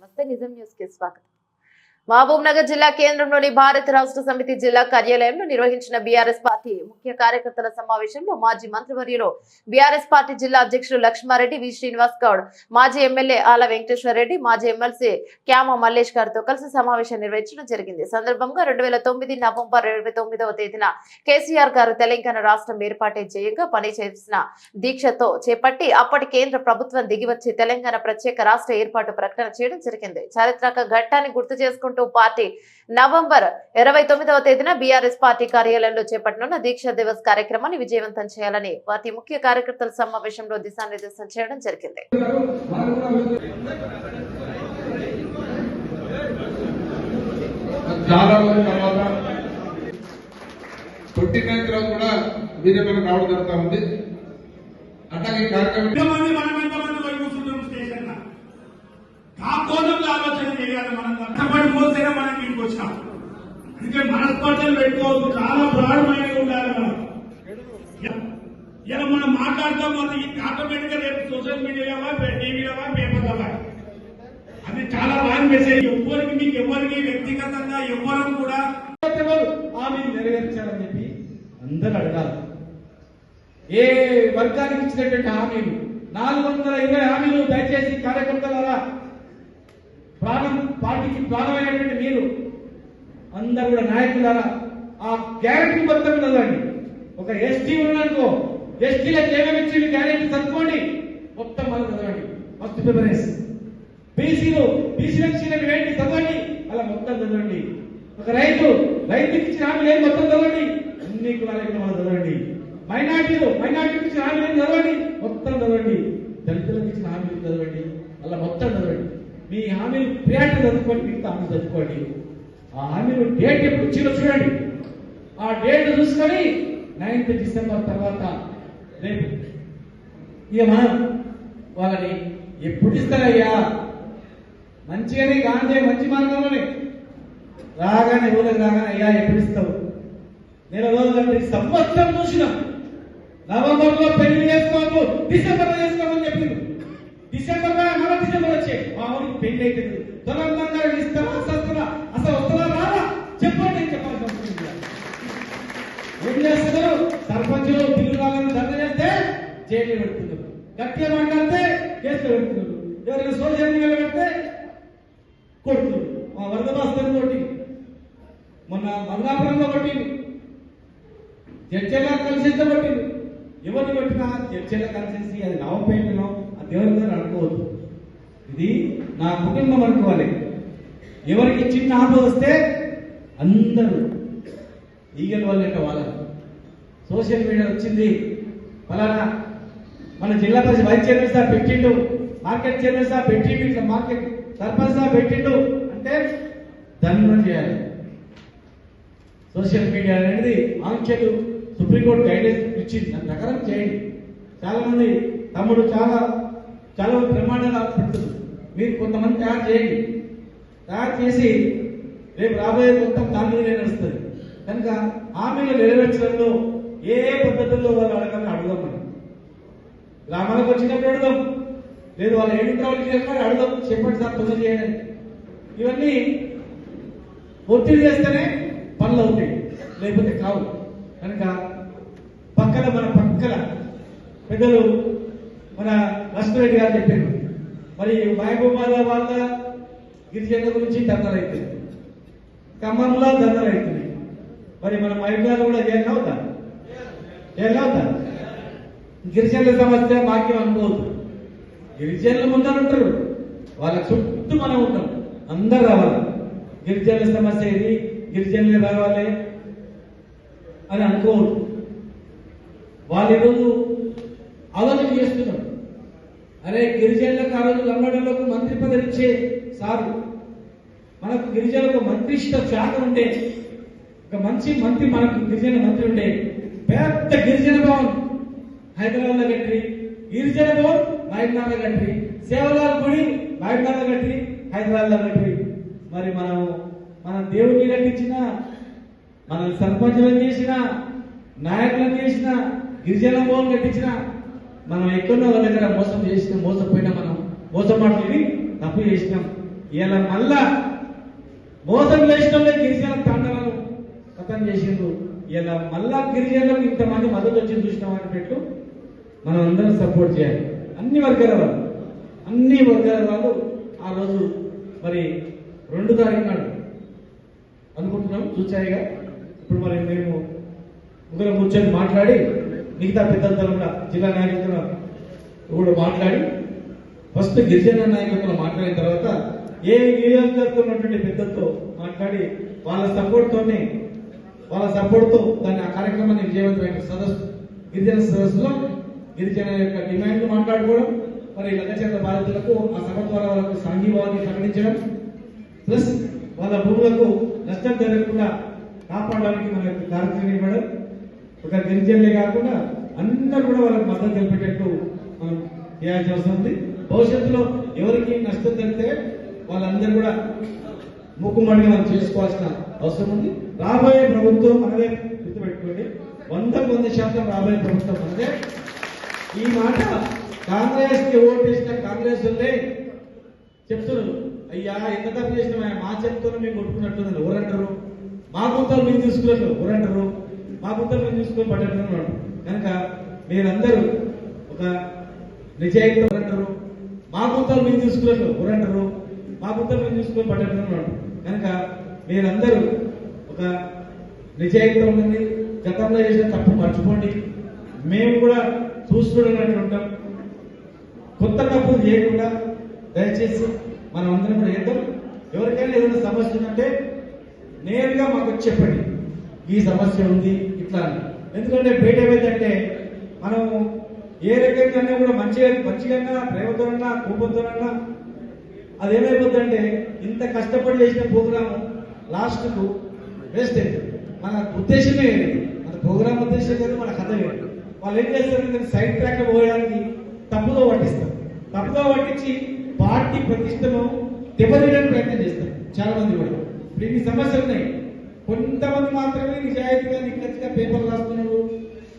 నమస్తే. నిజం న్యూస్కి స్వాగతం. మహబూబ్ నగర్ జిల్లా కేంద్రంలోని భారత రాష్ట్ర సమితి జిల్లా కార్యాలయంలో నిర్వహించిన బీఆర్ఎస్ పార్టీ ముఖ్య కార్యకర్తల సమావేశంలో మాజీ మంత్రివర్యులు బీఆర్ఎస్ పార్టీ జిల్లా అధ్యక్షులు లక్ష్మారెడ్డి వి. శ్రీనివాస్ గౌడ్ మాజీ ఎమ్మెల్యే ఆల వెంకటేశ్వర రెడ్డి మాజీ ఎమ్మెల్సీ క్యామ మల్లేష్ గారితో కలిసి సమావేశం నిర్వహించడం జరిగింది. సందర్భంగా రెండు వేల తొమ్మిది నవంబర్ ఇరవై తొమ్మిదవ తేదీన కేసీఆర్ గారు తెలంగాణ రాష్ట్రం ఏర్పాటే చేయగా పనిచేసిన దీక్షతో చేపట్టి అప్పటి కేంద్ర ప్రభుత్వం దిగివచ్చి తెలంగాణ ప్రత్యేక రాష్ట్ర ఏర్పాటు ప్రకటన చేయడం జరిగింది. చారిత్రక ఘట్టాన్ని గుర్తు చేసుకుంటూ పార్టీ నవంబర్ ఇరవై తొమ్మిదవ తేదీన బీఆర్ఎస్ పార్టీ కార్యాలయంలో చేపట్టనున్న దీక్ష దివస్ కార్యక్రమాన్ని విజయవంతం చేయాలని పార్టీ ముఖ్య కార్యకర్తల సమావేశంలో దిశానిర్దేశం చేయడం జరిగింది. చాలా రోజుల తర్వాత కూడా విజయనగరం రావడం జరుగుతూ ఉంది. అట్లాగే కార్యక్రమం ఆలోచన చేయాలి మనం. కష్టపడి మోస్తేనే మనం ఇంటికి వచ్చినాం. అందుకే మనస్పర్ధలు పెట్టుకోవద్దు. చాలా బ్రాడమైనవి ఉండాలి మనం. ఇలా మనం మాట్లాడతాం మన ఆటోమేటిక్గా రేపు సోషల్ మీడియాలో టీవీలో పేపర్లో అది చాలా రాంగ్ మెసేజ్ ఎవరికి మీకు ఎవరికి వ్యక్తిగతంగా ఎవరు కూడా హామీ నెరవేర్చాలని చెప్పి అందరూ అడగాలి. ఏ వర్గానికి ఇచ్చినటువంటి హామీలు? నాలుగు వందల ఇరవై హామీలు దయచేసి కార్యకర్తలారా ప్రాణం పార్టీకి ప్రాణమైనటువంటి మీరు అందరు కూడా నాయకులారా ఆ గ్యారెంటీ మొత్తం చదవండి. ఒక ఎస్టీ ఉన్నానుకో ఎస్టీలకు ఏమేమి ఇచ్చి గ్యారెంటీ చదువుకోండి. మొత్తం మనం చదవండి. ఫస్ట్ ప్రిఫరెన్స్ బీసీలు బీసీలకు ఇచ్చిన ఏంటి చదవండి. అలా మొత్తం చదవండి. ఒక రైతు రైతుకి ఇచ్చిన హామీలు ఏం మొత్తం చదవండి. అన్ని కులాలకి మనం చదవండి. మైనార్టీలు మైనార్టీకి ఇచ్చిన హామీలు ఏం చదవండి. మొత్తం చదవండి. దళితులకు ఇచ్చిన హామీలు చదవండి. అలా మొత్తం చదవండి. మీ హామీలు పేట చదువుకోండి మిగతా హామీ చదువుకోండి. ఆ హామీలు డేట్ ఎప్పుడు వచ్చిందో చూడండి. ఆ డేట్ చూసుకొని నైన్త్ డిసెంబర్ తర్వాత రేపు ఏమా వాళ్ళని ఎప్పుడు ఇస్తారయ్యా? మంచిగానే గాంధీ మంచి మార్గంలోనే. రాగానే ఊళ్ళకి రాగానే అయ్యా ఎప్పుడు ఇస్తావు? నెల రోజులంటే సంవత్సరం చూసినాం. నవంబర్లో పెళ్ళి చేసుకోము డిసెంబర్లో చేసుకోమని చెప్పింది డిసెంబర్లో మన డిసెంబర్ వచ్చే మా ఊరికి పెళ్ళి అవుతుంది తొలంగాణ ఇస్తారా వస్తారా అసలు వస్తారా రాదా? చెప్పండి నేను చెప్పాల్సి వస్తుంది ఏం చేస్తున్నారు? సర్పంచులు బిల్లు రాలని దండ చేస్తే జైలు పెడుతున్నారు. గట్టిగా మాట్లాడితే కేసులు పెడుతున్నారు. ఎవరైనా సోషల్ మీడియాలో పెడితే కొడుతున్నారు. మా వరద భాస్కర్ కొట్టి మొన్న మంగాపురంలో కొట్టింది చర్చలా కలిసి కొట్టింది ఎవరిని కొట్టినా చర్చల కలిసేసి అది నవపేటలో పెయింట్ దేవుని దగ్గర అనుకోవద్దు. ఇది నా కుటుంబం అనుకోవాలి. ఎవరికి చిన్న ఆపద వస్తే అందరూ ఈగల వల్ల వాళ్ళ సోషల్ మీడియా వచ్చింది. ఫలానా మన Zilla Parishad vice chairman sir పెట్టిండు. మార్కెట్ చైర్మన్ సార్ పెట్టిండు. ఇట్లా మార్కెట్ సర్పంచ్ సార్ పెట్టిండు. అంటే ధన్యం చేయాలి. సోషల్ మీడియా అనేది ఆంక్షలు సుప్రీంకోర్టు గైడెన్స్ ఇచ్చింది. దాని ప్రకారం చేయండి. చాలామంది తమ్ముడు చాలా చాలా బ్రహ్మాండంగా పెడుతుంది మీరు కొంతమంది తయారు చేయండి. తయారు చేసి రేపు రాబోయే మొత్తం దాని మీద నడుస్తుంది కనుక హామీలు నెరవేర్చడంలో ఏ ఏ పద్ధతుల్లో వాళ్ళు అడగాలని అడుగుదాం మనం. గ్రామాలకు వచ్చినప్పుడు అడుగుదాం. లేదు వాళ్ళు ఏడు కావాలి చేసినప్పుడు అడుగుదాం. చెప్పండి సార్ తొందర చేయండి ఇవన్నీ ఒత్తిడి చేస్తేనే పనులు అవుతాయి. లేకపోతే కావు. కనుక పక్కన మన పక్కన పెద్దలు మన లక్ష్మరెడ్డి గారు చెప్పారు. మరి మహబూబాద వాళ్ళ గిరిజనుల గురించి దండలు అవుతుంది ఖమ్మంలో దండలు అవుతుంది మరి మన మహిళలు కూడా జైలు అవుతా జైలు అవుతా గిరిజనుల సమస్య బాక్యం అనుకోవద్దు గిరిజనులు ముందర ఉంటారు. వాళ్ళ చుట్టూ మనం ఉంటాం. అందరు రావాలి. గిరిజనుల సమస్య ఇది గిరిజనులు రావాలి అని అనుకోవద్దు. వాళ్ళు ఈరోజు ఆలోచన చేస్తున్నారు. అరే గిరిజనులకు ఆ రోజు లంబడలకు మంత్రి పదవి ఇచ్చే సారు. మనకు గిరిజనులకు మంత్రిష్ట శాఖ ఉండే ఒక మంచి మంత్రి మనకు గిరిజన మంత్రి ఉండే పెద్ద గిరిజన భవన్ హైదరాబాద్లో కట్టి గిరిజన భవన్ మహబూబ్నగర్లో కట్టి సేవలాల్ గుడి మహబూబ్నగర్లో కట్టి హైదరాబాద్లో కట్టి. మరి మనం మన దేవుడిని కట్టించిన మన సర్పంచులను చేసిన నాయకులను చేసిన గిరిజన భవన్ కట్టించిన మనం ఎక్కడో వాళ్ళ దగ్గర మోసం చేసినాం మోసపోయినా మనం మోసం మాటలు తప్పు చేసినాం. ఇలా మళ్ళా మోసం చేసిన గిరిజన తండలను కథం చేసిండ్రు. ఇలా మళ్ళా గిరిజనులకు ఇంతమంది మద్దతు వచ్చింది చూసినాం అన్నట్టు మనం అందరం సపోర్ట్ చేయాలి. అన్ని వర్గాల వాళ్ళు. అన్ని వర్గాల వాళ్ళు ఆ రోజు మరి రెండు తారీఖు నాడు అనుకుంటున్నాం. చూచాయిగా ఇప్పుడు మరి మేము ముగ్గురం కూర్చొని మాట్లాడి మిగతా పెద్దలతో కూడా జిల్లా నాయకులతో కూడా మాట్లాడి ఫస్ట్ గిరిజన నాయకులతో మాట్లాడిన తర్వాత ఏ నియోజకవర్గంలో ఉన్నటువంటి పెద్దలతో మాట్లాడి వాళ్ళ సపోర్ట్తోనే వాళ్ళ సపోర్ట్తో దాన్ని ఆ కార్యక్రమాన్ని విజయవంతమైన సదస్సు గిరిజన సదస్సులో గిరిజన యొక్క డిమాండ్లు మాట్లాడుకోవడం మరి లగచర్ల బాధితులకు ఆ సభ ద్వారా వాళ్ళకు సంఘీభావాన్ని ప్రకటించడం ప్లస్ వాళ్ళ భూములకు నష్టం జరగకుండా కాపాడడానికి మన యొక్క కార్యక్రమం ఇవ్వడం ఒక గిరిజనులే కాకుండా అందరూ కూడా వాళ్ళకి మద్దతు తెలిపేటట్టు మనం చేయాల్సిన అవసరం ఉంది భవిష్యత్తులో ఎవరికి నష్టం జరిగితే వాళ్ళందరూ కూడా మూకుమ్మడిగా మనం చేసుకోవాల్సిన అవసరం ఉంది. రాబోయే ప్రభుత్వం మనమే గుర్తుపెట్టుకోండి. వంద వంద శాతం రాబోయే ప్రభుత్వం మనదే. ఈ మాట కాంగ్రెస్కి ఓటేసిన కాంగ్రెస్ వాళ్ళే చెప్తున్నారు. అయ్యా ఎంత తప్పు చేసినా మా చెప్తున్నా మేము కొట్టుకున్నట్టు ఎవరంటారు? మా గుంతలు మేము తీసుకున్నట్టు ఎవరంటారు? మా గుంతలు మేము చూసుకొని పడ్డట్టు కనుక మీరందరూ ఒక నిజాయితీ ఎవరంటారు మా గుంతలు మేము తీసుకున్నారు ఎవరంటారు మా గుంతలు మేము చూసుకొని పడ్డట్టు కనుక మీరందరూ ఒక నిజాయితీ ఉండండి. గతంలో చేసిన తప్పు మర్చిపోండి. మేము కూడా చూస్తుండగానే ఉంటాం. కొత్త తప్పులు చేయకుండా దయచేసి మనం అందరం కూడా చేద్దాం. ఎవరికైనా ఏదైనా సమస్య ఉందంటే నేరుగా మాకు చెప్పండి. ఈ సమస్య ఉంది. ఇట్లా ఎందుకంటే బయట ఏమైందంటే మనం ఏ రకంగా కూడా మంచిగా మంచిగా ప్రేమతోనన్నా కోపంతోనన్నా అది ఏమైపోద్దంటే ఇంత కష్టపడి చేసిన ప్రోగ్రాము లాస్ట్కు వేస్ట్ అవుతుంది మన ఉద్దేశమే మన ప్రోగ్రామ్ ఉద్దేశం లేదు మన కథ లేదు. వాళ్ళు ఏం చేస్తారు? సైడ్ ట్రాక్ పోయడానికి తప్పుగా పట్టిస్తారు. తప్పుగా పట్టించి పార్టీ ప్రతిష్టను దెబ్బతీయడానికి ప్రయత్నం చేస్తారు. చాలా మంది కూడా. ఇప్పుడు ఇన్ని సమస్యలు ఉన్నాయి. కొంతమంది మాత్రమే నిజాయితీగా నిక్కచ్చిగా పేపర్లు రాస్తున్నారు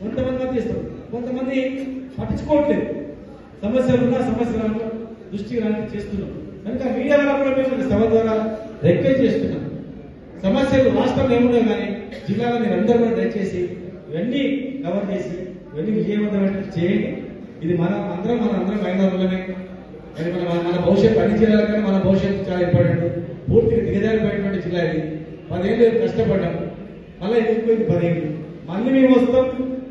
కొంతమంది మంది చేస్తారు. కొంతమంది పట్టించుకోవట్లేదు. సమస్యలు ఉన్నా సమస్యలను దృష్టికి రాని చేస్తున్నాం కనుక మీడియా ద్వారా కూడా మేము సభ ద్వారా రిక్వెస్ట్ చేస్తున్నాం. సమస్యలు రాష్ట్రంలో ఏమున్నాయి కానీ జిల్లాలో మీరు అందరూ కూడా దయచేసి ఇవన్నీ కవర్ చేసి ఇవన్నీ విజయవంతమైన చేయండి. ఇది మన అందరం మన అందరం మైదానంలోనే మరి మన మన భవిష్యత్తు అన్ని జిల్లాల మన భవిష్యత్తు చాలా ఇంపార్టెంట్ పూర్తిగా దిగజారిపోయినటువంటి జిల్లా ఇది. పదేళ్ళు కష్టపడ్డాం? మళ్ళీ ఎదుర్కొంది పదేళ్ళు. మళ్ళీ మేము వస్తాం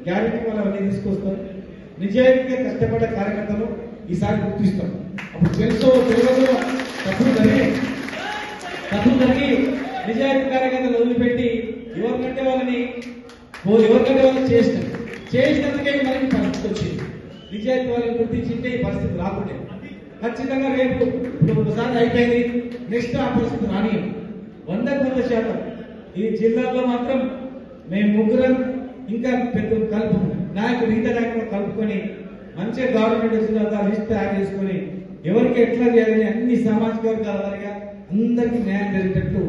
గ్యారెంటీ మళ్ళీ అన్నీ తీసుకొస్తాం. నిజాయితీగా కష్టపడ్డ కార్యకర్తలు ఈసారి గుర్తిస్తాం. అప్పుడు తెలుసో తెలియదో తప్పులు జరిగి తప్పులు జరిగి నిజాయితీ కార్యకర్తలు వదిలిపెట్టి ఎవరికంటే వాళ్ళని ఓ ఎవరికంటే వాళ్ళని చేసినాం. చేసినందుకే మనకి పరిస్థితి వచ్చింది. నిజాయితీ వాళ్ళని గుర్తించింటే ఈ పరిస్థితి రాకుండా. ఖచ్చితంగా రేపు ఇప్పుడు ఒకసారి అయిపోయింది. నెక్స్ట్ ఆ పరిస్థితి రాని వందకు వంద శాతం. ఈ జిల్లాలో మాత్రం మేము ముగ్గురం ఇంకా పెద్ద కలుపు నాయకులు మిగతా నాయకులు కలుపుకొని మంచిగా గవర్నమెంట్ వచ్చిన తర్వాత లిస్ట్ తయారు చేసుకొని ఎవరికి ఎట్లా చేయాలని అన్ని సామాజిక వర్గాల వారిగా అందరికీ న్యాయం జరిగేటట్టు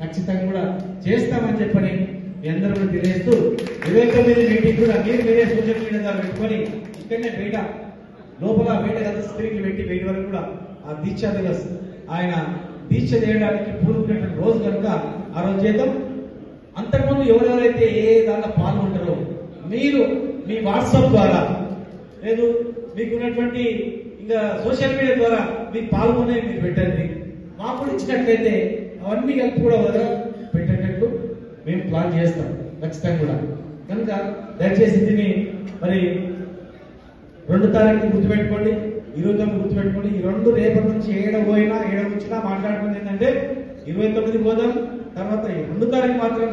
ఖచ్చితంగా కూడా చేస్తామని చెప్పని మీ అందరూ కూడా తెలియజేస్తూ ఇరవై తొమ్మిది మీటింగ్ కూడా మీరు మీరే సోషల్ మీడియా ద్వారా పెట్టుకొని ఇక్కడనే బయట లోపల బయట కదా స్క్రీన్లు పెట్టి బయట వరకు కూడా ఆ దీక్ష దివస్ ఆయన దీక్ష చేయడానికి పూనుకున్నటువంటి రోజు కనుక ఆ రోజు చేద్దాం అంతకుముందు ఎవరెవరైతే ఏ దాంట్లో పాల్గొంటారో మీరు మీ వాట్సాప్ ద్వారా లేదు మీకు ఉన్నటువంటి ఇంకా సోషల్ మీడియా ద్వారా మీకు పాల్గొనే మీరు పెట్టండి. మాకు ఇచ్చినట్లయితే అవన్నీ కలిపి కూడా వదల పెట్టేటట్టు మేము ప్లాన్ చేస్తాం ఖచ్చితంగా కూడా. కనుక దయచేసి దీన్ని మరి రెండు తారీఖు గుర్తుపెట్టుకోండి. ఈ రోజు గుర్తుపెట్టుకోండి. ఈ రెండు రేపటి నుంచి ఏడ పోయినా ఏడ వచ్చినా మాట్లాడుకుంది ఏంటంటే ఇరవై తొమ్మిది పోదాం తర్వాత ఈ రెండు తారీఖు మాత్రం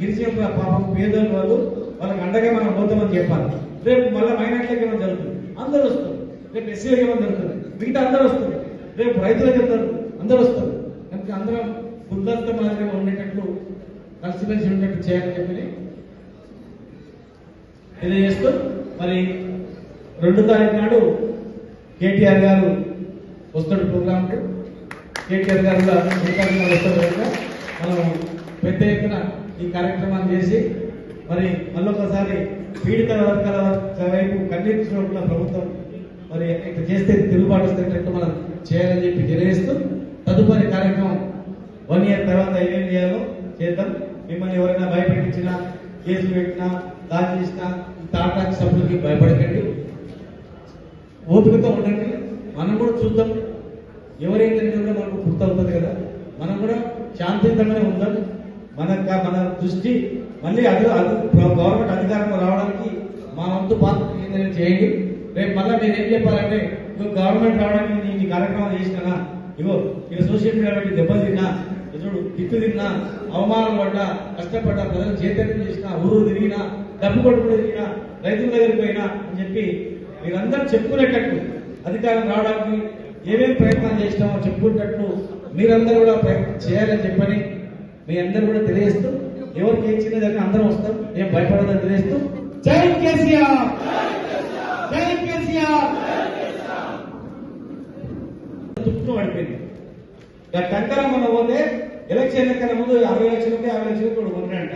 గిరిజన పాపం పేదలు వాళ్ళు వాళ్ళకి అండగా మనం పోతామని చెప్పాలి. రేపు మళ్ళీ మైనార్టీలకు ఏమైనా జరుగుతుంది? అందరూ వస్తారు. రేపు ఎస్సీలకు ఏమైనా జరుగుతుంది? మిగతా అందరూ వస్తారు. రేపు రైతులకు వెళ్తారు అందరూ వస్తారు. కనుక అందరం బుద్ధంత మాదిరిగా ఉండేటట్లు కలిసిమెలిసి ఉండేటట్టు చేయాలని చెప్పి తెలియజేస్తూ మరి రెండు తారీఖు నాడు కేటీఆర్ గారు వస్తాడు ప్రోగ్రామ్ కేటీఆర్ గారు కూడా రెండు కనుక మనం పెద్ద ఎత్తున ఈ కార్యక్రమాన్ని చేసి మరి మళ్ళొకసారి పీడిత వర్గాల వైపు కన్నీటి ప్రభుత్వం మరి ఇట్లా చేస్తే తిరుగుబాటు వస్తున్నట్టు మనం చేయాలని చెప్పి తెలియజేస్తూ తదుపరి కార్యక్రమం వన్ ఇయర్ తర్వాత ఏం చేయాలో చేద్దాం. మిమ్మల్ని ఎవరైనా భయపెట్టించినా కేసులు పెట్టినా దాచి చేసినా ఈ సభ్యులకి భయపడకండి. ఓపికతో ఉండండి. మనం కూడా చూద్దాం. ఎవరైందంటే కూడా మనకు పూర్తవుతుంది కదా. మనం కూడా శాంతియుతంగానే ఉందాం. మన మన దృష్టి మళ్ళీ అది అది గవర్నమెంట్ అధికారంలో రావడానికి మా వంతు పాత్ర చేయండి. రేపు మళ్ళీ నేను ఏం చెప్పాలంటే ఇగో గవర్నమెంట్ రావడానికి నేను ఈ కార్యక్రమాలు చేసినా ఇగో ఇక సోషల్ మీడియా పెట్టి దెబ్బలు తిన్నా చూడు తిట్టు తిన్నా అవమానం పడ్డా కష్టపడ్డా ప్రజలు చైతన్యం చేసిన ఊరు తిరిగినా డబ్బు కొట్టుకుని తిరిగినా రైతుల దగ్గరికి పోయినా అని చెప్పి మీరందరూ చెప్పుకునేటట్టు అధికారం రావడానికి ఏమేమి ప్రయత్నాలు చేసినామో చెప్పుకునేటట్టు మీరందరూ కూడా ప్రయత్నం చేయాలని చెప్పని మీ అందరూ కూడా తెలియజేస్తూ ఎవరికి ఏం చిన్న అందరం వస్తాం ఏం భయపడదని తెలియజేస్తూ. జై కేసీఆర్! జై కేసీఆర్! చుట్టూ పడిపోయింది. ఇక మనం పోతే ఎలక్షన్ ఎక్కడ ముందు అరవై లక్షలకి యాభై లక్షలకి కూడా కొన్నాడంట.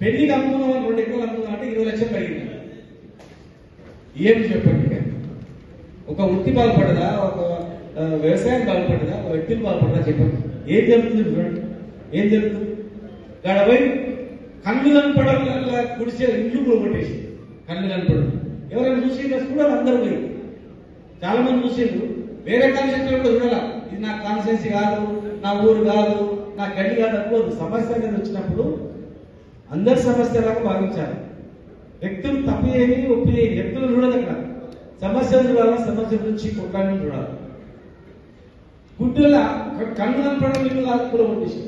పెళ్ళికి అమ్ముకున్నాం అని రెండు ఎక్కువ అమ్ముకున్నాం అంటే ఇరవై లక్షలు పెరిగింది. ఏం చెప్పండి ఒక వృత్తి బాగుపడదా? ఒక వ్యవసాయం బాగుపడదా? ఒక వ్యక్తిని బాగుపడదా చెప్పండి. ఏం జరుగుతుంది చూడండి. ఏం జరుగుతుంది? గాడ పోయి కళ్ళు కనపడం కుడిసే ఇల్లు కూడా కొట్టేసి కళ్ళు ఎవరైనా చూసేది కూడా అందరూ పోయి. చాలా మంది చూసేది వేరే కాన్సెన్స్ కూడా చూడాల? ఇది నా కాన్సెన్స్ కాదు నా ఊరు కాదు నా గడ్డి కాదు అనుకోదు సమస్య అనేది వచ్చినప్పుడు అందరి సమస్యలాగా భావించాలి. వ్యక్తులు తప్పు ఏమి ఒప్పు ఏమి వ్యక్తులు చూడదు అక్కడ. సమస్యలు చూడాలి? సమస్య నుంచి కొట్లాడని చూడాలి? గుడ్డుల కన్ను కనపడడం ఇల్లు కాదు కూడా కొట్టేసి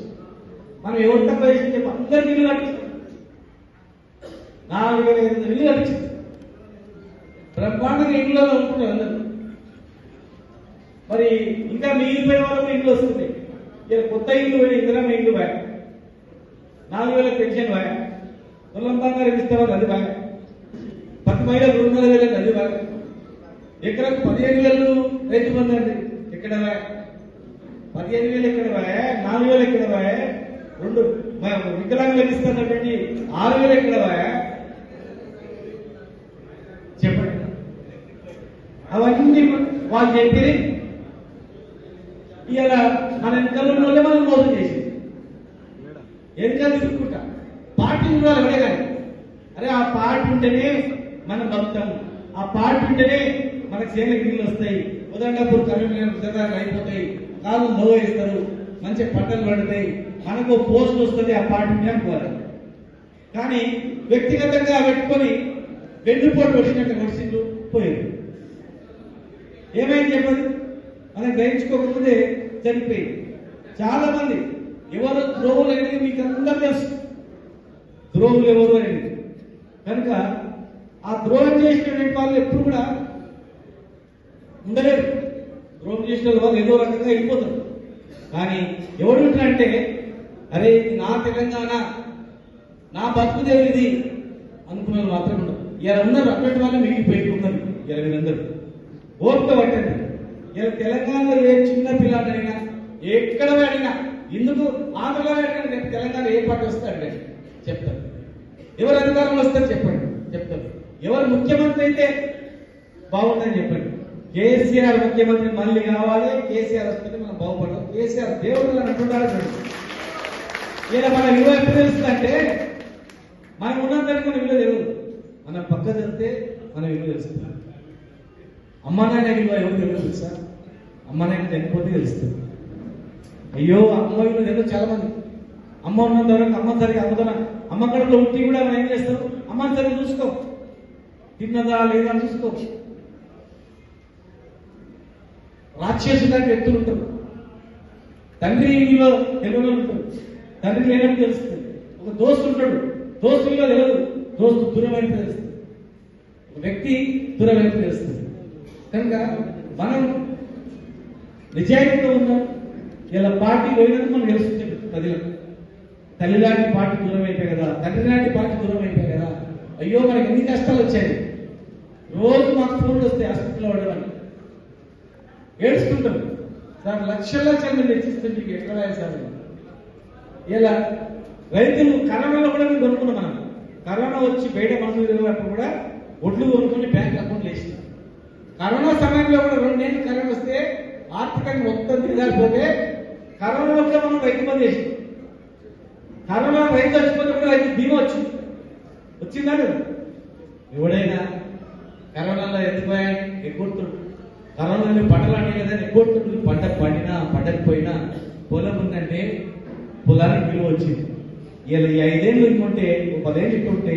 మనం ఎవరు తప్ప చేసి చెప్పి. అందరికి ఇల్లు కట్టించాం నాలుగు వేల ఐదు వందల ఇల్లు కట్టించాం బ్రహ్మాండంగా ఇంట్లో ఉంటున్నాయి అందరూ. మరి ఇంకా మిగిలిపోయే వాళ్ళకు ఇండ్లు వస్తున్నాయి. ఇక కొత్త ఇల్లు పోయి ఇందిరా ఇండ్లు బాయ్ నాలుగు వేల పెన్షన్ బాయ్ పొలం బంగారం ఇస్తామని అది బాయ్ పది మహిళలు రెండున్నర వేలకు అది బాయ్ ఎకరకు పదిహేను వేలు రైతు బంధు అండి. ఎక్కడ పదిహేను వేలు ఎక్కడ నాలుగు వేలు ఎక్కడ రెండు. మ- వికలాంగులకు ఇస్తున్నటువంటి ఆరు వేలు ఎక్కడ చెప్పండి. అవన్నీ వాళ్ళు చెప్పి ఇవాళ మన వెనకాల వాళ్ళే మనం మోసం చేసి వెనకాల చూసుకుంటా పార్టీ ఉండాలి ఎవడే కానీ. అరే ఆ పార్టీ ఉంటేనే మనం బతుకుతాం ఆ పార్టీ ఉంటేనే మనకు సేన గిన్నెలు వస్తాయి. ఉదండపూర్ కమిషన్ ఉదాహరణ అయిపోతాయి. కాళ్ళు నవ్వు వేస్తారు. మంచి పంటలు పడతాయి. మనకు పోస్ట్ వస్తుంది ఆ పార్టీ అనుకోవాలి. కానీ వ్యక్తిగతంగా పెట్టుకొని వెన్నుపోటు వచ్చినట్టు వచ్చిండ్రు పోయారు. ఏమైంది చెప్పండి? మనం గ్రహించుకోకముందే చనిపోయింది చాలా మంది ఎవరు ద్రోహులు అనేది మీకు అందరూ తెలుసు. ద్రోహులు ఎవరు అనేది? కనుక ద్రోహం చేసినటువంటి వాళ్ళు ఎప్పుడు కూడా ఉండలేరు. ద్రోహం చేసిన వాళ్ళు ఏదో రకంగా వెళ్ళిపోతారు. కానీ ఎవడు అంటే అరే ఇది నా తెలంగాణ నా బతుకు ఇది అనుకున్న వాళ్ళు మాత్రమే ఉండరు. ఇలా ఉన్నారు అటువంటి వాళ్ళు మిగిలిపోయి ఉన్నారు. ఇలా వీళ్ళందరూ. ఓపిక పట్టండి. ఇలా తెలంగాణలో ఏ చిన్న పిల్లాడైనా ఎక్కడ అడిగినా ఎందుకు ఆంధ్రలో అడిగినా తెలంగాణ ఏ పార్టీ వస్తే అడగండి. చెప్తారు. ఎవరు అధికారంలో వస్తారు చెప్పండి. చెప్తారు. ఎవరు ముఖ్యమంత్రి అయితే బాగుందని చెప్పండి. కేసీఆర్ ముఖ్యమంత్రి మళ్ళీ కావాలి కేసీఆర్ వస్తే మనం బాగుపడతాం. కేసీఆర్ దేవుడు అంటున్నారు చూడండి. ఇలా మన విలువ ఎప్పుడు తెలుస్తుందంటే మనం ఉన్నంతవరకు మన విలువ తెలియదు. మన పక్క తెలిస్తే మన విలువ తెలుస్తుంది అమ్మ నాయన విలువ ఎవరు తెలియదు తెలుసా? అమ్మ నాయన చనిపోతే తెలుస్తుంది. అయ్యో అమ్మ విలువ తెలియదు చాలా మంది అమ్మ ఉన్నంత వరకు అమ్మ సరిగా అమ్మతో అమ్మ కడుపులో ఉట్టి కూడా మనం ఏం చేస్తాం? అమ్మని సరిగ్గా చూసుకో. తిన్నదా లేదా అని చూసుకో. రాక్షసులాంటి వ్యక్తులు ఉంటారు. తండ్రి విలువ తెలియని ఉంటారు. తండ్రి లేనని తెలుస్తుంది. ఒక దోస్తు ఉంటాడు. దోస్తు తెలియదు. దోస్తు దూరమైన తెలుస్తుంది. ఒక వ్యక్తి దూరమైన తెలుస్తుంది. కనుక మనం నిజాయితీతో ఉన్నాం ఇలా పార్టీ పోయినందుకు మనం తెలుస్తుంది ప్రజలకు. తల్లిలాంటి పార్టీ దూరం అయిపోయి కదా తండ్రి లాంటి పార్టీ దూరం అయిపోయి కదా అయ్యో మనకి ఎన్ని కష్టాలు వచ్చాయి. రోజు మాకు ఫోన్లు వస్తాయి హాస్పిటల్లో పడమని ఏడుస్తుంటాం సార్ లక్షల లక్షల మంది మీకు ఎక్కడ రాయాలి సార్? ఇలా రైతులు కరోనాలో కూడా మేము కొనుక్కున్నాం మనం. కరోనా వచ్చి బయట మనసు తిరిగినప్పుడు కూడా ఒడ్లు కొనుక్కుని బ్యాంక్ అకౌంట్లు వేసిన. కరోనా సమయంలో కూడా రెండు నేను కరోనా వస్తే ఆర్థికంగా మొత్తం తిరగకపోతే కరోనాలో మనం రైతు మంది చేసాం కరోనా రైతు వచ్చిపోతే కూడా రైతు బీమా వచ్చింది. వచ్చిందా లేదా? ఎవడైనా కరోనాలో ఎత్తిపోయా ఎగ్గొడుతుడు కరోనాలో పంటలు అంటే కదా ఎగ్గొడుతుడు పంట పండినా పండకపోయినా పొలం ఉందంటే పొలానికి విలువ వచ్చింది. ఇలా ఈ ఐదేళ్ళు ఇంకుంటే ఒక పదేళ్ళు ఇంకుంటే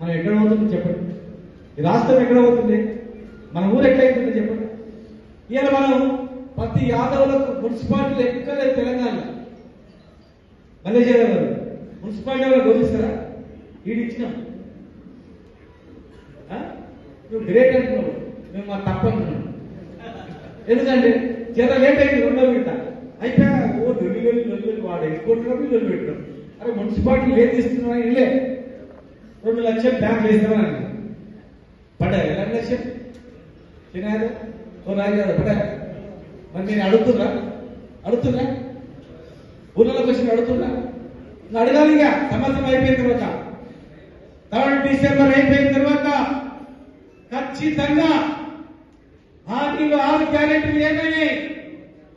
మనం ఎక్కడ పోతుంది చెప్పండి? ఈ రాష్ట్రం ఎక్కడ పోతుంది? మన ఊరు ఎట్లా చెప్పండి? ఇలా మనం ప్రతి యాదవులకు మున్సిపాలిటీలు ఎక్కలేదు తెలంగాణ. మల్లేశ్వర గారు మున్సిపాలిటీ వాళ్ళు గోపిస్తారా వీడిచ్చినాం నువ్వు గ్రేట్ అంటున్నావు మేము మా తప్పు అంటున్నాం ఎందుకంటే చాలా లేట్ అయింది రెండో వింట అయిపోయా ఓ లొల్లి లొల్లి లొల్లి లొల్లి వాడు ఎక్కుంటున్నాం లొల్లి పెట్టడం అరే మున్సిపాలిటీ ఏం తీసుకున్నా ఇల్లే. రెండు లక్షలు బ్యాంక్ వేస్తామని పడ్డా ఎలా లక్షలు తినారు ఓ రాజు పడ్డా మరి నేను అడుగుతున్నా అడుగుతున్నా ఊళ్ళలోకి వచ్చి అడుగుతున్నా నువ్వు అడగాలి ఇక. సంవత్సరం అయిపోయిన తర్వాత. థర్డ్ డిసెంబర్ అయిపోయిన తర్వాత ఖచ్చితంగా ఆర్టీలో ఆరు క్యారెంటీలు ఏమైనాయి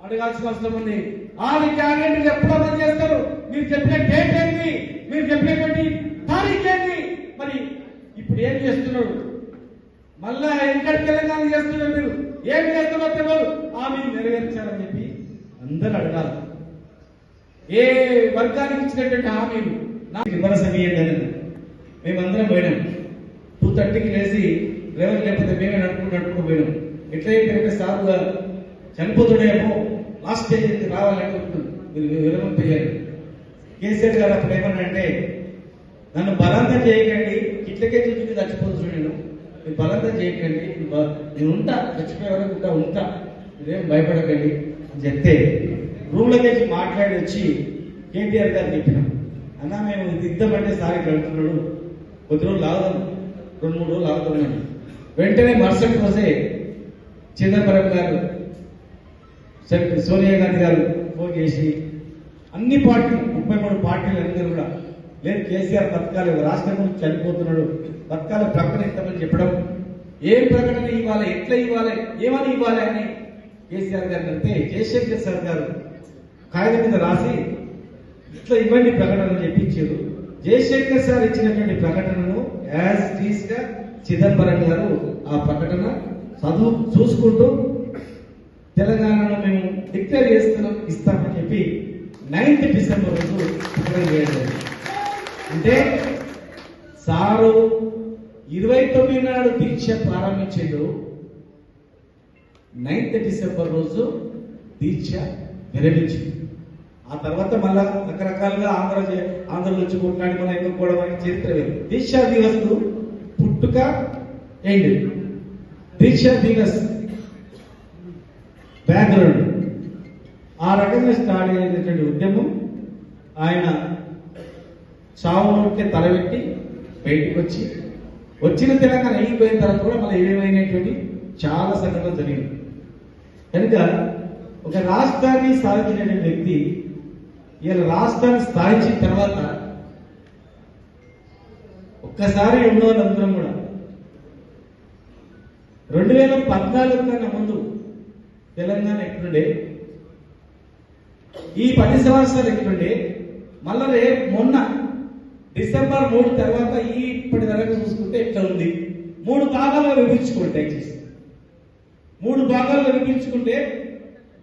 అడగాల్సిన అవసరం ఉంది. ఆరు క్యారెంటీలు ఎప్పుడు అమలు చేస్తారు? మీరు చెప్పిన డేట్ ఏంటి? మీరు చెప్పినటువంటి తారీఖు ఏంటి? మరి ఇప్పుడు ఏం చేస్తున్నారు? మళ్ళా ఎక్కడ తెలంగాణ చేస్తున్నారు మీరు. ఏం చేస్తున్నారు తెలియదు. ఆమె నెరవేర్చాలని చెప్పి అందరూ అడగాలి. ఏ వర్గానికి ఇచ్చినటువంటి హామీలు? నాకు భరోసా ఇయ్యండి మేమందరం పోయినాం. టూ థర్టీకి లేచి డ్రైవర్ లేకపోతే మేమే నడుపుకుంటూ నడుపుకుంటూ పోయినాం. ఎట్లయితే అంటే సార్ గారు చనిపోతుండేమో లాస్ట్ స్టేజ్ రావాలంటే మీరు విరమణ కేసీఆర్ గారు అప్పుడు ఏమన్నంటే నన్ను బలంగా చేయకండి ఇట్లకే చూసి చచ్చిపోతుంది నేను. మీరు బలంగా చేయకండి నేను ఉంటా చచ్చిపోయే వరకు ఉంటా ఉంటా. మీరేం భయపడకండి. అని చెప్తే రూమ్లోకి మాట్లాడి వచ్చి కేటీఆర్ గారు చెప్పినాం అన్నా మేము ఇది సార్ సారి కడుతున్నాడు కొద్ది రోజులు ఆగుదాం రెండు మూడు రోజులు లాగుతున్నాను వెంటనే మరుసటి రోజే చిదంబరం గారు సోనియా గాంధీ గారు ఫోన్ చేసి అన్ని పార్టీలు ముప్పై మూడు పార్టీలు అందరూ కూడా లేదు కేసీఆర్ పథకాలు రాష్ట్రం నుంచి చనిపోతున్నాడు పథకాలు ప్రకటన ఇస్తామని చెప్పడం ఏం ప్రకటన ఇవ్వాలి ఎట్లా ఇవ్వాలి ఏమని ఇవ్వాలి అని కేసీఆర్ గారిని అంటే జయశంకర్ సార్ గారు కాగితం మీద రాసి ఇట్లా ఇవ్వండి ప్రకటన అని చెప్పించారు జయశంకర్ సార్ ఇచ్చినటువంటి ప్రకటనను యాజ్ టీస్గా చిదంబరం గారు ఆ ప్రకటన చదువు చూసుకుంటూ తెలంగాణలో మేము డిక్లేర్ చేస్తున్నాం ఇస్తామని చెప్పి నైన్త్ డిసెంబర్ రోజు ప్రకటన చేయడం అంటే సారు ఇరవై తొమ్మిది నాడు దీక్ష ప్రారంభించాడు. నైన్త్ డిసెంబర్ రోజు దీక్ష విరమించింది. ఆ తర్వాత మళ్ళా రకరకాలుగా ఆంధ్ర ఆంధ్రలో వచ్చి కొట్లాడి మన ఎన్నుకోవడం అనే చరిత్ర దీక్షా దివస్ పుట్టుక అండ్ దీక్ష దీనస్ బ్యాక్గ్రౌండ్. ఆ రకంగా స్టార్ట్ అయినటువంటి ఉద్యమం ఆయన చావుకే తలబెట్టి బయటకు వచ్చి వచ్చిన తెలంగాణ అయిపోయిన తర్వాత కూడా మళ్ళీ ఏమేమైనటువంటి చాలా సంఘటనలు జరిగింది కనుక ఒక రాష్ట్రాన్ని సాధించినటువంటి వ్యక్తి ఇలా రాష్ట్రాన్ని స్థాయించిన తర్వాత ఒక్కసారి ఉన్న అందరం కూడా. రెండు వేల పద్నాలుగు కన్నా ముందు తెలంగాణ ఎక్కడుండే? ఈ పది సంవత్సరాలు ఎక్కడుండే? మళ్ళా రేపు మొన్న డిసెంబర్ మూడు తర్వాత ఈ ఇప్పటి వరకు చూసుకుంటే ఇట్లా ఉంది? మూడు భాగాల్లో విభజించుకోండి దయచేసి మూడు భాగాల్లో విభజించుకుంటే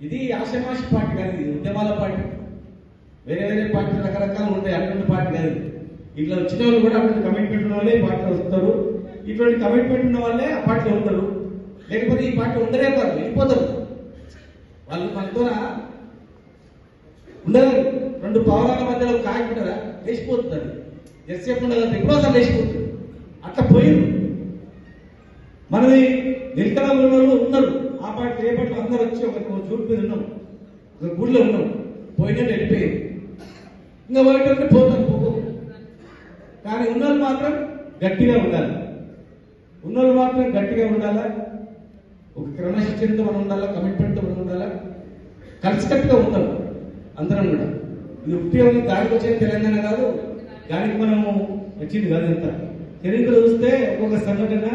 ఇది ఆశమాషి పార్టీ కాదు ఇది ఉద్యమాల పార్టీ. వేరే వేరే పార్టీ రకరకాలు ఉంటాయి అటువంటి పార్టీ కాదు. ఇట్లా వచ్చిన వాళ్ళు కూడా అటువంటి కమిట్మెంట్ ఉన్న వాళ్ళే ఈ పార్టీలో వస్తారు. ఇటువంటి కమిట్మెంట్ ఉన్న వాళ్ళే ఆ పార్టీలో ఉంటారు. లేకపోతే ఈ పార్టీ ఉండరే కాదు వెళ్ళిపోతారు. వాళ్ళు మనతో ఉండదు రెండు పవనాల మధ్యలో కాయకుంటారా లేచిపోతుంది ఎంతసేపు ఉండదు ఎప్పుడోసారి లేచిపోతుంది. అట్లా పోయింది మనది నిలకడ ఉన్నోళ్ళు ఉన్నారు. ఆ పార్టీ ఏ పార్టీ అందరూ వచ్చి ఒక చూపు మీద ఉన్నాం. ఒక గుడిలో ఉన్నాం. పోయినట్టు వెళ్ళిపోయింది ఇంకా పోయేటప్పుడు పోతాను కానీ ఉన్నోళ్ళు మాత్రం గట్టిగా ఉండాలి. ఉన్నోళ్ళు మాత్రం గట్టిగా ఉండాలా? ఒక క్రమశిక్షణతో మనం ఉండాలా? కమిట్మెంట్తో మనం ఉండాలా? కలిసికట్టుగా ఉండాలి. అందరం కూడా. ఇది ఉద్యోగం దానికి వచ్చే తెలంగాణ కాదు. దానికి మనము వచ్చింది కాదు ఎంత చరిత్ర చూస్తే ఒక్కొక్క సంఘటన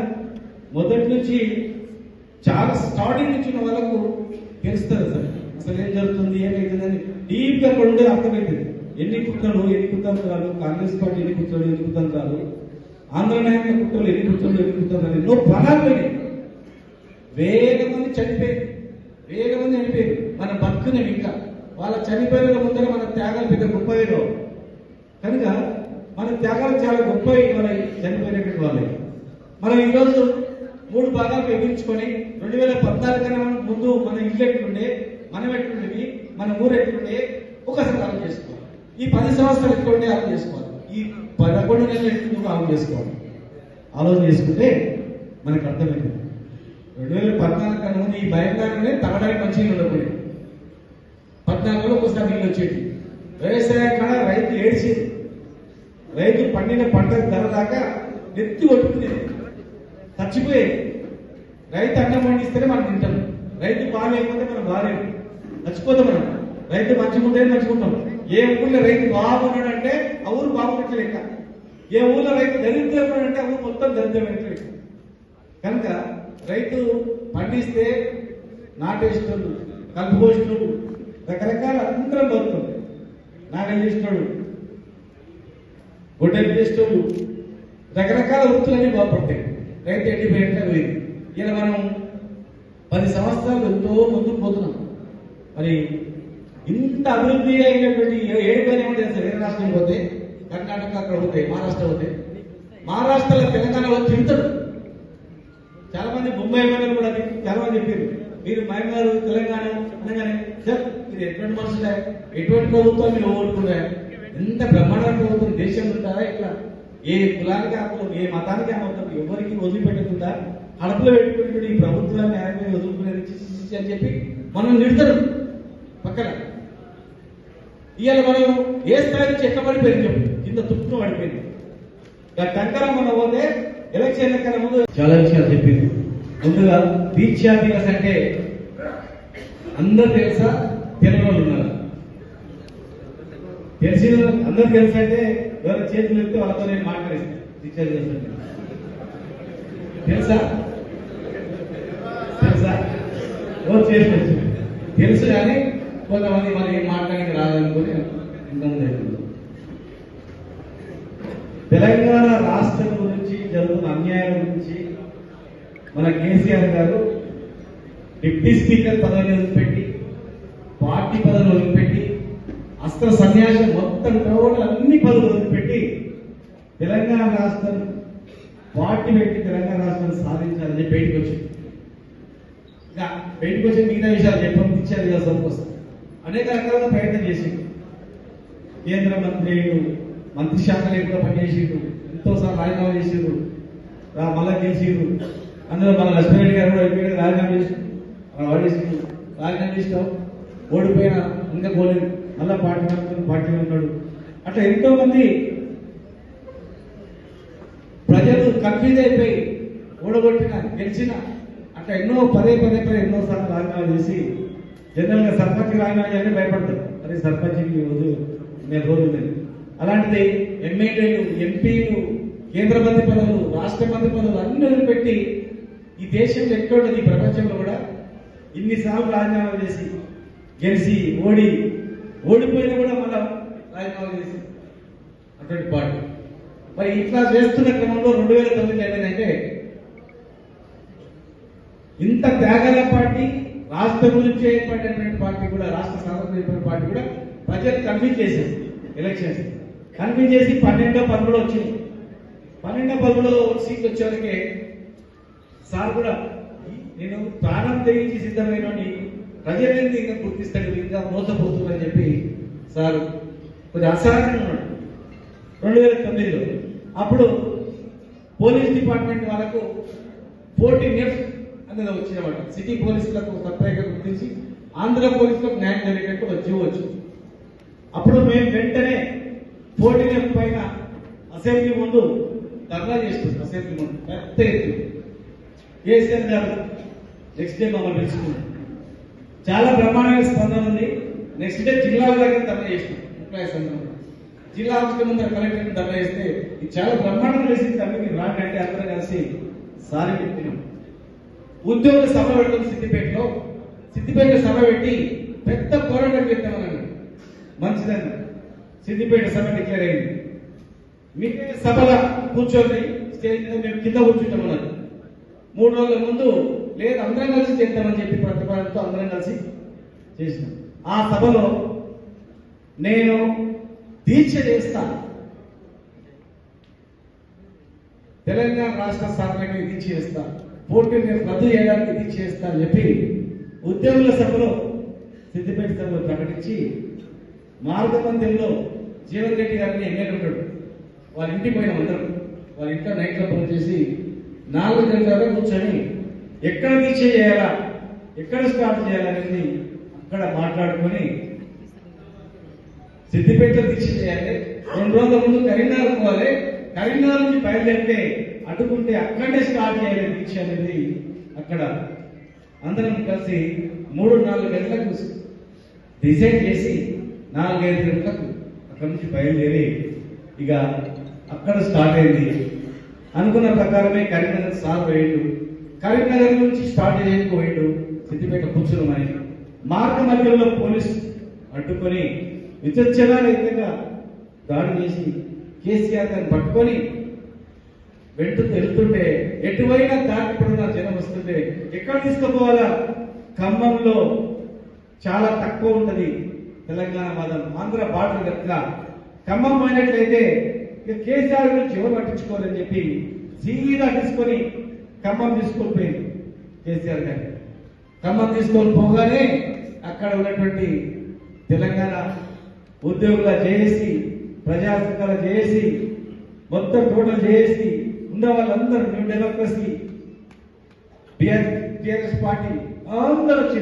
మొదటి నుంచి చాలా స్టార్టింగ్ నుంచి ఉన్న వాళ్ళకు తెలుస్తుంది సార్ అసలు ఏం జరుగుతుంది ఏమవుతుందని డీప్ కొండ అక్కడ ఎన్ని కుట్రలు ఎన్ని కుతంత్రాలు కాంగ్రెస్ పార్టీ ఎన్ని కుట్రలు ఎన్ని కుతంత్రాలు ఆంధ్ర నాయకుల కుట్రలు ఎన్ని కుట్రలు ఎన్ని కుతంత్రాలు ఎన్నో ప్రాణాలు వేగమంది వేల మంది చనిపోయారు. వేల మంది చనిపోయారు. మన బతుకునేవి ఇంకా వాళ్ళ చనిపోయిన ముందర మన త్యాగాలు పెద్ద గొప్ప కనుక మన త్యాగాలు చాలా గొప్ప మన చనిపోయినటువంటి వాళ్ళకి మనం ఈరోజు మూడు భాగాలు విభజించుకొని రెండు వేల పద్నాలుగు కన్నా ముందు మన ఇల్లు ఎట్లుండే మనం ఎట్లుండేవి మన ఊరు ఎట్లుండే ఒకసారి ఆలోచన చేసుకోవాలి ఈ పది సంవత్సరాలు ఎట్లుండే అర్థం చేసుకోవాలి. ఈ పదకొండు నెలలు ఎక్కువ అర్థం చేసుకోవాలి. ఆలోచన చేసుకుంటే మనకు అర్థమైంది. రెండు వేల పద్నాలుగు కన్నా ముందు ఈ భయంకరంగానే తాగడానికి మంచి ఉండకూడదు. పద్నాలుగులో ఒకసారి నీళ్ళు వచ్చేది వ్యవసాయ కాడ రైతు ఏడ్చేది. రైతు పండిన పంట ధర దాకా నెత్తి కొట్టుకునే చచ్చిపోయేది. రైతు అన్నం పండిస్తేనే మనం తింటాం. రైతు బాగాలేకపోతే మనం బాగాలేము చచ్చిపోతాం మనం. రైతు మంచిగా ఉంటేనే మంచిగా ఉంటాం ఏ ఊళ్ళో రైతు బాగున్నాడంటే ఆ ఊరు బాగున్నట్టు లెక్క. ఏ ఊళ్ళో రైతు దరిద్రం అంటే ఆ ఊరు మొత్తం దరిద్రమైనట్టు లెక్క. కనుక రైతు పండిస్తే నాటేసినోడు కలుపు రకరకాల అందరం బతుకుతుంది. నాగలు చేసినోడు గొడ్డలు చేసినోడు రకరకాల వృత్తులన్నీ బాగుపడతాయి. రైతు ఎండిపోయినట్టు పోయింది? ఇలా మనం పది సంవత్సరాలు ఎంతో ముందుకు పోతున్నాం. మరి ఇంత అభివృద్ధి అయినటువంటి ఏ- ఏడు పని ఏమంటే వేరే రాష్ట్రం పోతే కర్ణాటక అక్కడ పోతే మహారాష్ట్ర పోతే మహారాష్ట్రలో తెలంగాణలో తింటాడు. చాలా మంది ముంబై ఎమ్మెల్యేలు కూడా చాలా మంది చెప్పారు మీరు మహమ్మారు తెలంగాణ అనగానే సార్ మీరు ఎటువంటి మనుషులే? ఎటువంటి ప్రభుత్వం మీరు ఓడుకున్నా ఎంత బ్రహ్మాండ ప్రభుత్వం దేశం ఉంటారా ఇట్లా ఏ కులానికి ఆపడం ఏ మతానికి ఆపడం ఎవరికి వదిలిపెట్టకుండా అడపలో పెట్టుకున్నటువంటి ఈ ప్రభుత్వాన్ని ఆయన వదులుకునేది అని చెప్పి మనం నిడతారు పక్కన ఇవాళ మనం ఏ స్థాయి నుంచి ఎక్కబడిపోయింది చెప్పు. కింద తుప్పు పడిపోయింది. టంకరం మనం పోతే ఎలక్షన్ కన్నా ముందు చాలా విషయాలు చెప్పింది. ముందుగా దీక్షా దివస్ అంటే అందరు తెలుసా? తెలియని ఉన్నారు. తెలిసిన అందరు తెలుసా అంటే ఎవరి చేతులు ఎత్తే వాళ్ళతో నేను మాట్లాడేస్తాను దీక్షా అంటే తెలుసా? తెలుసా? ఎవరు చేతులు తెలుసు కానీ కొంతమంది మరి ఏం మాట్లాడి రాదనుకుని ఇబ్బంది అవుతుంది తెలంగాణ రాష్ట్రం గురించి జరుగుతున్న అన్యాయం గురించి మన కేసీఆర్ గారు డిప్యూటీ స్పీకర్ పదవిని వదిలిపెట్టి పార్టీ పదవిని వదిలిపెట్టి అస్త్ర సన్యాసం మొత్తం టోటల్ అన్ని పదవులు వదిలిపెట్టి తెలంగాణ రాష్ట్రం పార్టీ పెట్టి తెలంగాణ రాష్ట్రం సాధించాలని బయటకు వచ్చింది. ఇంకా బయటకు వచ్చి మిగతా విషయాలు చెప్పండి ఇచ్చారు కదా సంతోషం అనేక రకాలుగా ప్రయత్నం చేసిండు. కేంద్ర మంత్రి మంత్రి శాఖలు ఎక్కువ పనిచేసిండు ఎంతో రాజీనామా చేసిండు మళ్ళా గెలిచిండు. అందులో మన లక్ష్మీరెడ్డి గారు కూడా అయిపోయాడు రాజీనామా చేసిండు. వాడేసిండు రాజీనామా చేసినావు ఓడిపోయినా ఇంకా పోలేదు. మళ్ళా పార్టీ నడుపుకుని పార్టీలో ఉన్నాడు. అట్లా ఎంతో మంది ప్రజలు కన్ఫ్యూజ్ అయిపోయి ఓడగొట్టిన గెలిచిన అట్లా ఎన్నో పదే పదే పదే ఎన్నో సార్లు రాజీనామా చేసి జనరల్గా సర్పంచ్ రాజీనామా భయపడతారు. అదే సర్పంచ్కి రోజు నేను రోజు ఉంది. అలాంటిది ఎమ్మెల్యేలు ఎంపీలు కేంద్ర మంత్రి పదవులు రాష్ట్ర మంత్రి పదవులు అన్ని వదిలిపెట్టి ఈ దేశంలో ఎక్కడ ఈ ప్రపంచంలో కూడా ఇన్నిసార్లు రాజీనామా చేసి గెలిచి ఓడి ఓడిపోయినా కూడా మళ్ళా రాజీనామా చేసి అటువంటి పాటు మరి ఇట్లా చేస్తున్న క్రమంలో రెండు వేల తొమ్మిది అయితే ఇంత త్యాగాల పార్టీ రాష్ట్రం గురించి ఏర్పడినటువంటి పార్టీ కూడా రాష్ట్ర సాధన పార్టీ కూడా ప్రజలు కన్విన్స్ చేసేది ఎలక్షన్స్. కన్విన్స్ చేసి పన్నెండో పదమూడో వచ్చింది. పన్నెండో పదమూడో సీట్లు వచ్చేవరకే సార్ కూడా నేను ప్రాణం తెగించి సిద్ధమైన ప్రజలేంది ఇంకా గుర్తిస్తాడు ఇంకా మోసపోతుందని చెప్పి సార్ కొద్దిగా అసహనంగా ఉన్నాడు. రెండు వేల తొమ్మిదిలో. అప్పుడు పోలీస్ డిపార్ట్మెంట్ వాళ్ళకు ఫోర్టీన్ ఇయర్స్ అనేది వచ్చినమాట సిటీ పోలీసులకు సపరేట్గా గుర్తించి ఆంధ్ర పోలీసులకు న్యాయం జరిగేటట్టు ఒక జీవో వచ్చింది. అప్పుడు మేము వెంటనే ఫోర్టీన్ పైన అసెంబ్లీ ముందు ధర్నా చేస్తుంది అసెంబ్లీ ముందు పెద్ద ఎత్తు. కేసీఆర్ గారు నెక్స్ట్ డే మమ్మల్ని పిలుచుకున్నాం చాలా బ్రహ్మాండమైన స్పందన ఉంది. నెక్స్ట్ డే జిల్లా దగ్గర ధర్నా చేసినాం ఎంప్లాయీస్ అందరం జిల్లా ఆఫీస్ ముందర కలెక్టర్ ధర్నా చేస్తే ఇది చాలా బ్రహ్మాండంగా చేసింది. తప్ప మీరు అందరం కలిసి సారి పెట్టినాం ఉద్యోగ సభ పెడుతుంది సిద్దిపేటలో. సిద్దిపేట సభ పెట్టి పెద్ద పోరాటం చేస్తామన్నాడు. మంచిదన్న. సిద్దిపేట సభ డిక్లేర్ అయింది. మీకే సభల కూర్చొని స్టేజ్ మీద మేము కింద కూర్చుంటామన్నారు. మూడు రోజుల ముందు లేదు అందరం కలిసి చేద్దామని చెప్పి ప్రతిపాదనతో అందరం కలిసి చేసినాం. ఆ సభలో నేను దీక్ష చేస్తా. తెలంగాణ రాష్ట్ర స్థాపనకి దీక్ష చేస్తా. పోటీ నేను రద్దు చేయడానికి ఇది చేస్తానని చెప్పి ఉద్యోగుల సభలో సిద్దిపేట సభలో ప్రకటించి మార్గమందిలో జీవన్ రెడ్డి గారిని ఎమ్మెల్యే ఉంటాడు వాళ్ళ ఇంటికి పోయిన అందరం వాళ్ళ ఇంట్లో నైట్లో పని చేసి నాలుగు గంటల కూర్చొని ఎక్కడ దీక్ష చేయాలా ఎక్కడ స్టార్ట్ చేయాలనేది అక్కడ మాట్లాడుకొని సిద్దిపేట దీక్ష చేయాలి. రెండు రోజుల ముందు కరీంనగర్ పోవాలి. కరీంనగర్ నుంచి బయలుదేరితే అడ్డుకుంటే అక్కడే స్టార్ట్ చేయాలి దీక్ష అనేది అక్కడ అందరం కలిసి మూడు నాలుగు గంటలకు డిసైడ్ చేసి నాలుగైదు గంటలకు అక్కడి నుంచి బయలుదేరి ఇక అక్కడ స్టార్ట్ అయింది. అనుకున్న ప్రకారమే కరీంనగర్ సార్ పోయిండు. కరీంనగర్ నుంచి స్టార్ట్ చేయడానికి పోయిండు సిద్దిపేట కూర్చున్నామని మార్గ మధ్యలో పోలీస్ అడ్డుకొని విచక్షణారహితంగా దాడి చేసి కేసీఆర్ గారిని పట్టుకొని వెంట వెళ్తుంటే ఎటువైనా దాటిపడిన జనం వస్తుంటే ఎక్కడ తీసుకుపోవాలా? ఖమ్మంలో చాలా తక్కువ ఉంటది తెలంగాణ వాదం. ఆంధ్ర బార్డర్ కనుక ఖమ్మం పోయినట్లయితే ఇక కేసీఆర్ గురించి ఎవరు పట్టించుకోవాలని చెప్పి సీదా తీసుకొని ఖమ్మం తీసుకొని పోయింది కేసీఆర్ గారు. ఖమ్మం తీసుకొని పోగానే అక్కడ ఉన్నటువంటి తెలంగాణ ఉద్యోగుల జేఏసీ ప్రజాసంఘాల చేసి జేఏసీ మొత్తం టోటల్ జేఏసీ ఉన్న వాళ్ళందరూ న్యూ డెమోక్రసీ టిఆర్ఎస్ పార్టీ అందరూ వచ్చి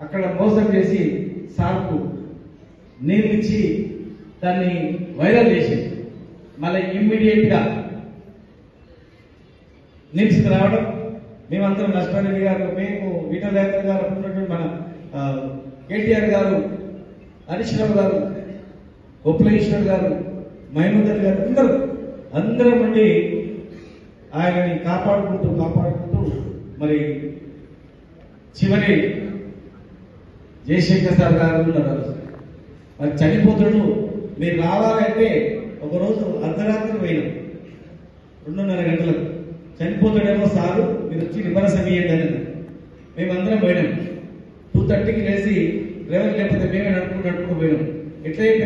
అక్కడ మోసం చేసి సార్కు నీళ్ళు ఇచ్చి దాన్ని వైరల్ చేసి మళ్ళీ ఇమ్మీడియట్గా నిలిచి రావడం. మేమందరం లక్ష్మారెడ్డి గారు మేము విఠల్ గారు ఉన్నటువంటి మన కేటీఆర్ గారు హరీష్ రావు గారు ఉపలేశ్వర్ గారు మహమూదర్ గారు అందరూ అందరం ఉండి ఆయనని కాపాడుకుంటూ కాపాడుకుంటూ మరి చివరి జయశంకర్ సార్ గారు ఉన్నారు. మరి చనిపోతుడు మీరు రావాలంటే ఒకరోజు అర్ధరాత్రి పోయినాం రెండున్నర గంటలకు. చనిపోతాడేమో సారు మీరు వచ్చి నిమ్మరసం ఇయ్యండి అని మేమందరం పోయినాం. టూ థర్టీకి లేచి డ్రైవర్ లేకపోతే మేమే నడుపుకుంటూ నడుపుకుంటూ పోయినాం. ఎట్లయితే